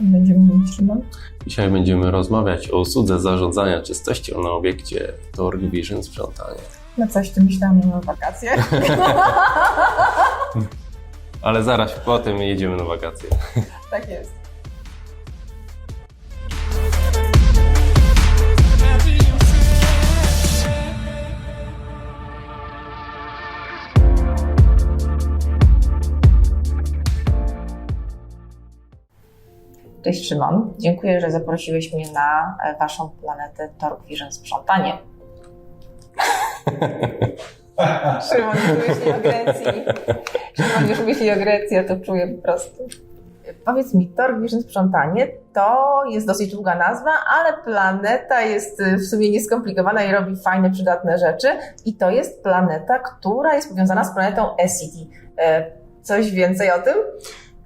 Będziemy mówić, Szymon? Dzisiaj będziemy rozmawiać o usłudze zarządzania czystością na obiekcie Torg Vision Sprzątanie. Na coś ty myślałam na wakacjach. Ale zaraz potem jedziemy na wakacje. tak jest. Cześć Szymon, dziękuję, że zaprosiłeś mnie na e, waszą planetę Torg Vision Sprzątanie. Szymon już myśli o Grecji. Szymon już myśli o Grecji, ja to czuję po prostu. Powiedz mi, Torg Vision Sprzątanie to jest dosyć długa nazwa, ale planeta jest y, w sumie nieskomplikowana i robi fajne, przydatne rzeczy. I to jest planeta, która jest powiązana z planetą SCT. E, Coś więcej o tym?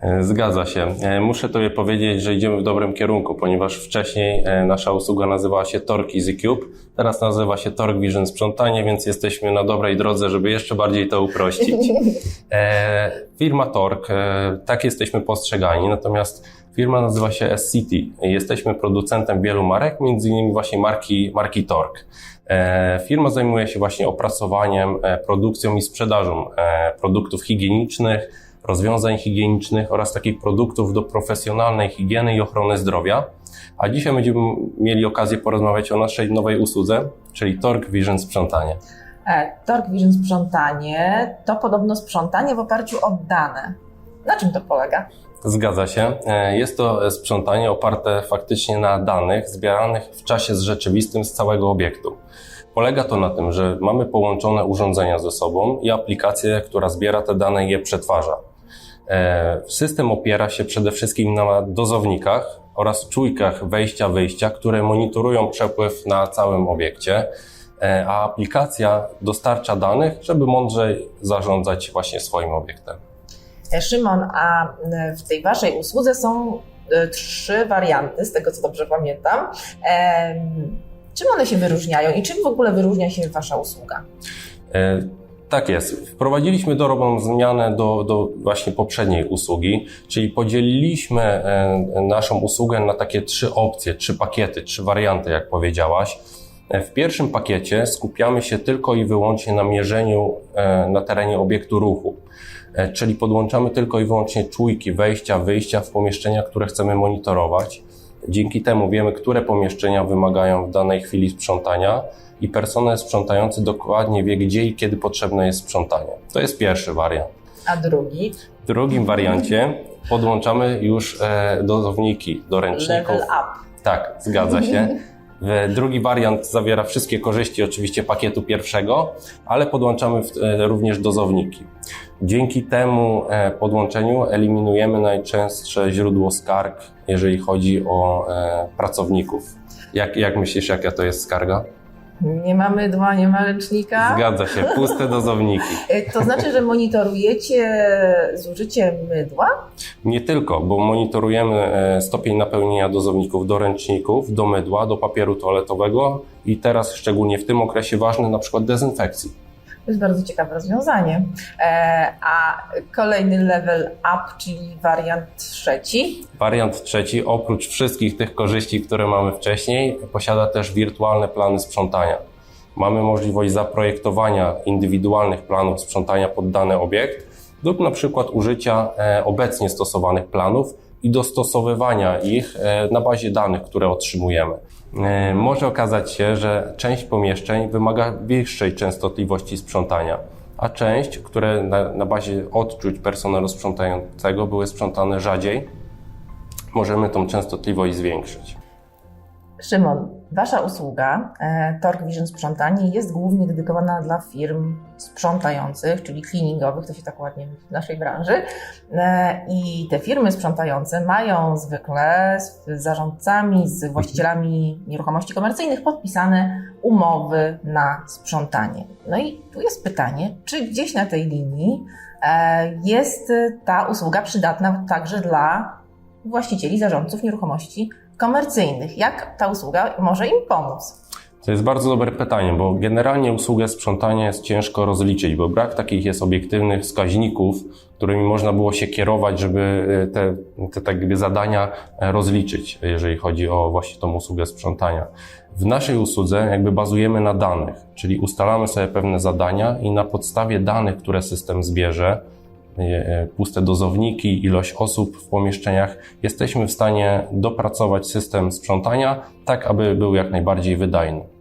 E, Zgadza się. E, Muszę Tobie powiedzieć, że idziemy w dobrym kierunku, ponieważ wcześniej e, nasza usługa nazywała się Torg Easy Cube, teraz nazywa się Torg Vision Sprzątanie, więc jesteśmy na dobrej drodze, żeby jeszcze bardziej to uprościć. Firma Torg, e, tak jesteśmy postrzegani, natomiast firma nazywa się SCT. Jesteśmy producentem wielu marek, między innymi właśnie marki, marki Torg. E, firma zajmuje się właśnie opracowaniem, produkcją i sprzedażą produktów higienicznych, rozwiązań higienicznych oraz takich produktów do profesjonalnej higieny i ochrony zdrowia. A dzisiaj będziemy mieli okazję porozmawiać o naszej nowej usłudze, czyli Torg Vision Sprzątanie. E, Torg Vision Sprzątanie to podobno sprzątanie w oparciu o dane. Na czym to polega? Zgadza się. E, Jest to sprzątanie oparte faktycznie na danych zbieranych w czasie rzeczywistym z całego obiektu. Polega to na tym, że mamy połączone urządzenia ze sobą i aplikację, która zbiera te dane i je przetwarza. E, System opiera się przede wszystkim na dozownikach oraz czujkach wejścia-wyjścia, które monitorują przepływ na całym obiekcie, e, a aplikacja dostarcza danych, żeby mądrzej zarządzać właśnie swoim obiektem. E, Szymon, a w tej waszej usłudze są trzy warianty, z tego co dobrze pamiętam. Czym one się wyróżniają i czym w ogóle wyróżnia się wasza usługa? Tak jest. Wprowadziliśmy drobną zmianę do, do właśnie poprzedniej usługi, czyli podzieliliśmy e, naszą usługę na takie trzy opcje, trzy pakiety, trzy warianty, jak powiedziałaś. E, W pierwszym pakiecie skupiamy się tylko i wyłącznie na mierzeniu e, na terenie obiektu ruchu, czyli podłączamy tylko i wyłącznie czujki wejścia, wyjścia w pomieszczenia, które chcemy monitorować. Dzięki temu wiemy, które pomieszczenia wymagają w danej chwili sprzątania i personel sprzątający dokładnie wie, gdzie i kiedy potrzebne jest sprzątanie. To jest pierwszy wariant. A drugi, W drugim wariancie podłączamy już e, dozowniki do ręczników. level up. Tak, zgadza się. W- Drugi wariant zawiera wszystkie korzyści oczywiście pakietu pierwszego, ale podłączamy e, również dozowniki. Dzięki temu e, podłączeniu eliminujemy najczęstsze źródło skarg, jeżeli chodzi o e, pracowników. Jak, jak myślisz, jaka to jest skarga? Nie ma mydła, nie ma ręcznika. Zgadza się, puste dozowniki. E, To znaczy, że monitorujecie zużycie mydła? Nie tylko, bo monitorujemy e, stopień napełnienia dozowników do ręczników, do mydła, do papieru toaletowego i teraz szczególnie w tym okresie ważne na przykład dezynfekcji. To jest bardzo ciekawe rozwiązanie. E, A kolejny level up, czyli wariant trzeci. Wariant trzeci, oprócz wszystkich tych korzyści, które mamy wcześniej, posiada też wirtualne plany sprzątania. Mamy możliwość zaprojektowania indywidualnych planów sprzątania pod dany obiekt lub na przykład użycia e, obecnie stosowanych planów i dostosowywania ich e, na bazie danych, które otrzymujemy. E, Może okazać się, że część pomieszczeń wymaga wyższej częstotliwości sprzątania, a część, które na, na bazie odczuć personelu sprzątającego były sprzątane rzadziej, możemy tą częstotliwość zwiększyć. Szymon, wasza usługa e, Torg Vision Sprzątanie jest głównie dedykowana dla firm sprzątających, czyli cleaningowych, to się tak ładnie mówi w naszej branży. E, I te firmy sprzątające mają zwykle z zarządcami, z właścicielami nieruchomości komercyjnych podpisane umowy na sprzątanie. No i tu jest pytanie, czy gdzieś na tej linii e, jest ta usługa przydatna także dla właścicieli, zarządców nieruchomości komercyjnych. Jak ta usługa może im pomóc? To jest bardzo dobre pytanie, bo generalnie usługę sprzątania jest ciężko rozliczyć, bo brak takich jest obiektywnych wskaźników, którymi można było się kierować, żeby e, te, te tak jakby zadania e, rozliczyć, jeżeli chodzi o właśnie tą usługę sprzątania. W naszej usłudze jakby bazujemy na danych, czyli ustalamy sobie pewne zadania i na podstawie danych, które system zbierze, puste dozowniki, ilość osób w pomieszczeniach, jesteśmy w stanie dopracować system sprzątania tak, aby był jak najbardziej wydajny.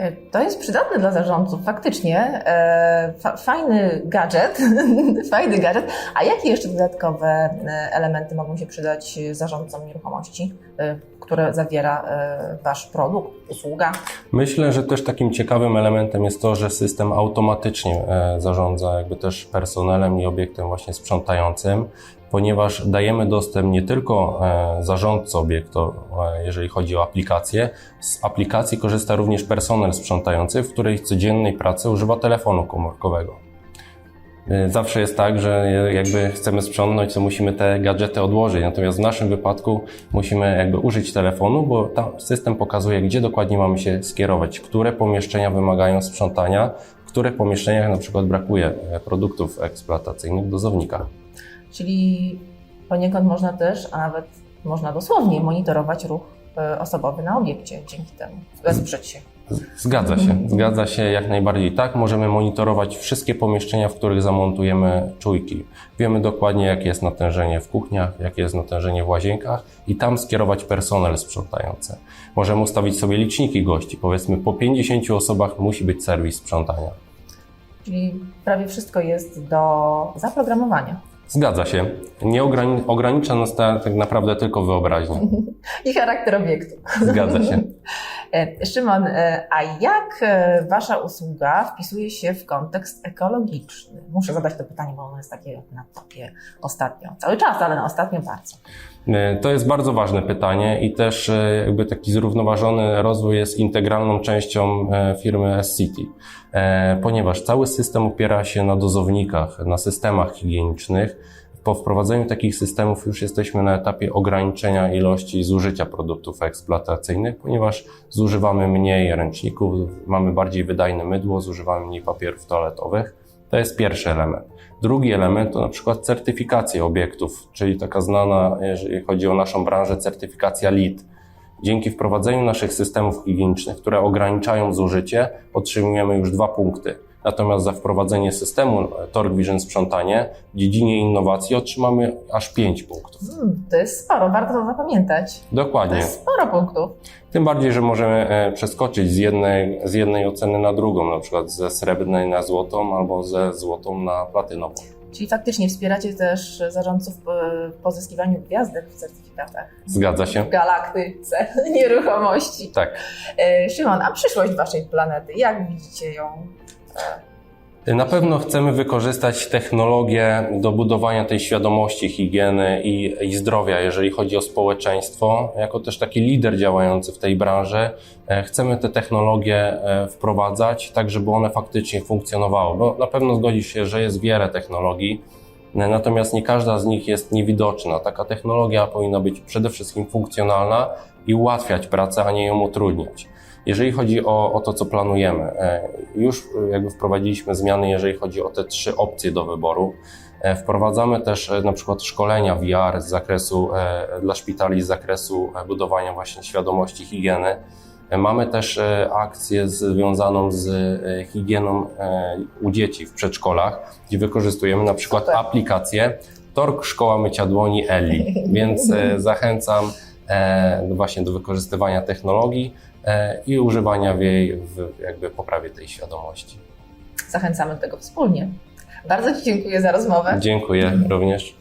E, To jest przydatne dla zarządców, faktycznie. E, Fa fajny gadżet, fajny gadżet. A jakie jeszcze dodatkowe e, elementy mogą się przydać zarządcom nieruchomości, które zawiera Wasz produkt, usługa? Myślę, że też takim ciekawym elementem jest to, że system automatycznie zarządza jakby też personelem i obiektem właśnie sprzątającym, ponieważ dajemy dostęp nie tylko e, zarządcy obiektu, e, jeżeli chodzi o aplikację. Z aplikacji korzysta również personel sprzątający, w której codziennej pracy używa telefonu komórkowego. E, Zawsze jest tak, że jakby chcemy sprzątnąć, to musimy te gadżety odłożyć. Natomiast w naszym wypadku musimy jakby użyć telefonu, bo tam system pokazuje, gdzie dokładnie mamy się skierować, które pomieszczenia wymagają sprzątania, w których pomieszczeniach na przykład brakuje produktów eksploatacyjnych w dozownikach. Czyli poniekąd można też, a nawet można dosłownie monitorować ruch e, osobowy na obiekcie dzięki temu, wesprzeć się. Zgadza się, zgadza się jak najbardziej tak. Możemy monitorować wszystkie pomieszczenia, w których zamontujemy czujki. Wiemy dokładnie, jakie jest natężenie w kuchniach, jakie jest natężenie w łazienkach i tam skierować personel sprzątający. Możemy ustawić sobie liczniki gości. Powiedzmy, po 50 osobach musi być serwis sprzątania. Czyli prawie wszystko jest do zaprogramowania. Zgadza się. Nie ograni- ogranicza nas ta, tak naprawdę tylko wyobraźnia. I charakter obiektu. Zgadza się. E, Szymon, e, a jak e, Wasza usługa wpisuje się w kontekst ekologiczny? Muszę zadać to pytanie, bo ono jest takie na topie ostatnio. Cały czas, ale na ostatnio bardzo. E, To jest bardzo ważne pytanie i też e, jakby taki zrównoważony rozwój jest integralną częścią e, firmy S-City, ponieważ cały system opiera się na dozownikach, na systemach higienicznych. Po wprowadzeniu takich systemów już jesteśmy na etapie ograniczenia ilości zużycia produktów eksploatacyjnych, ponieważ zużywamy mniej ręczników, mamy bardziej wydajne mydło, zużywamy mniej papierów toaletowych. To jest pierwszy element. Drugi element to na przykład certyfikacja obiektów, czyli taka znana, jeżeli chodzi o naszą branżę, certyfikacja LEED. Dzięki wprowadzeniu naszych systemów higienicznych, które ograniczają zużycie, otrzymujemy już dwa punkty. Natomiast za wprowadzenie systemu Torque Vision Sprzątanie w dziedzinie innowacji otrzymamy aż pięć punktów. Hmm, to jest sporo, warto to zapamiętać. To Dokładnie. jest sporo punktów. Tym bardziej, że możemy e, przeskoczyć z jednej, z jednej oceny na drugą, na przykład ze srebrnej na złotą albo ze złotą na platynową. Czyli faktycznie wspieracie też zarządców e, w pozyskiwaniu gwiazdek w certyfikatach Zgadza się? w galaktyce nieruchomości. Tak. E, Szymon, a przyszłość Waszej planety, jak widzicie ją? Na pewno chcemy wykorzystać technologię do budowania tej świadomości higieny i, i zdrowia, jeżeli chodzi o społeczeństwo. Jako też taki lider działający w tej branży, e, chcemy te technologie e, wprowadzać tak, żeby one faktycznie funkcjonowały. Bo na pewno zgodzisz się, że jest wiele technologii, e, natomiast nie każda z nich jest niewidoczna. Taka technologia powinna być przede wszystkim funkcjonalna i ułatwiać pracę, a nie ją utrudniać. Jeżeli chodzi o, o to, co planujemy, e, już e, jakby wprowadziliśmy zmiany, jeżeli chodzi o te trzy opcje do wyboru. E, Wprowadzamy też na przykład szkolenia VR z zakresu, dla szpitali z zakresu budowania właśnie świadomości higieny. Mamy też akcję związaną z higieną u dzieci w przedszkolach, gdzie wykorzystujemy na przykład Super. aplikację Tork Szkoła Mycia Dłoni Eli, więc zachęcam właśnie do wykorzystywania technologii i używania w jej w jakby poprawie tej świadomości. Zachęcamy do tego wspólnie. Bardzo Ci dziękuję za rozmowę. Dziękuję również.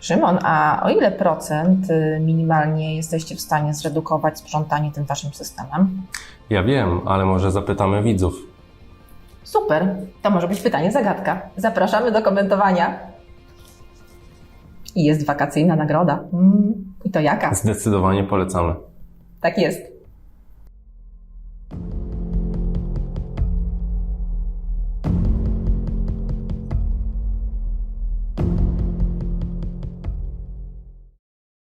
Szymon, a o ile procent y, minimalnie jesteście w stanie zredukować sprzątanie tym Waszym systemem? Ja wiem, ale może zapytamy widzów. Super, to może być pytanie zagadka. Zapraszamy do komentowania. I jest wakacyjna nagroda. Mm, I to jaka? Zdecydowanie polecamy. Tak jest.